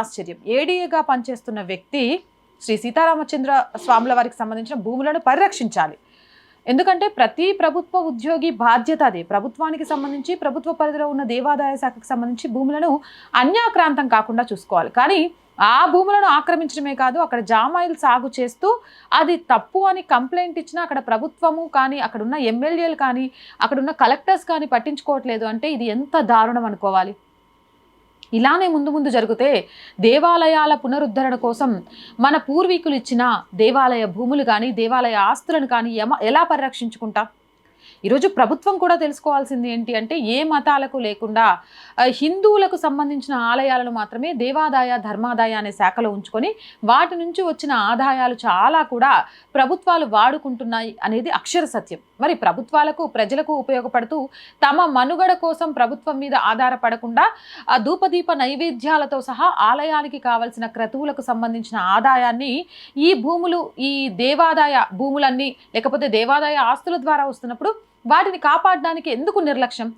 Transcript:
ఆశ్చర్యం. ఏడీఏగా పనిచేస్తున్న వ్యక్తి శ్రీ సీతారామచంద్ర స్వాముల వారికి సంబంధించిన భూములను పరిరక్షించాలి. ఎందుకంటే ప్రతి ప్రభుత్వ ఉద్యోగి బాధ్యత అదే. ప్రభుత్వానికి సంబంధించి ప్రభుత్వ పరిధిలో ఉన్న దేవాదాయ శాఖకు సంబంధించి భూములను అన్యాక్రాంతం కాకుండా చూసుకోవాలి. కానీ ఆ భూములను ఆక్రమించడమే కాదు అక్కడ జామాయిల్ సాగు చేస్తూ అది తప్పు అని కంప్లైంట్ ఇచ్చినా అక్కడ ప్రభుత్వము కానీ అక్కడ ఉన్న ఎమ్మెల్యేలు కానీ అక్కడ ఉన్న కలెక్టర్స్ కానీ పట్టించుకోవట్లేదు అంటే ఇది ఎంత దారుణం అనుకోవాలి? ఇలానే ముందు ముందు జరిగితే దేవాలయాల పునరుద్ధరణ కోసం మన పూర్వీకులు ఇచ్చిన దేవాలయ భూములు కానీ దేవాలయ ఆస్తులను కానీ ఎమ ఎలా పరిరక్షించుకుంటాం? ఈరోజు ప్రభుత్వం కూడా తెలుసుకోవాల్సింది ఏంటి అంటే ఏ మతాలకు లేకుండా హిందువులకు సంబంధించిన ఆలయాలను మాత్రమే దేవాదాయ ధర్మాదాయ అనే శాఖలో ఉంచుకొని వాటి నుంచి వచ్చిన ఆదాయాలు చాలా కూడా ప్రభుత్వాలు వాడుకుంటున్నాయి అనేది అక్షర సత్యం. మరి ప్రభుత్వాలకు ప్రజలకు ఉపయోగపడుతూ తమ మనుగడ కోసం ప్రభుత్వం మీద ఆధారపడకుండా ఆ ధూపదీప నైవేద్యాలతో సహా ఆలయానికి కావలసిన క్రతువులకు సంబంధించిన ఆదాయాన్ని ఈ భూములు ఈ దేవాదాయ భూములన్నీ లేకపోతే దేవాదాయ ఆస్తుల ద్వారా వస్తున్నప్పుడు వాటిని కాపాడడానికి ఎందుకు నిర్లక్ష్యం?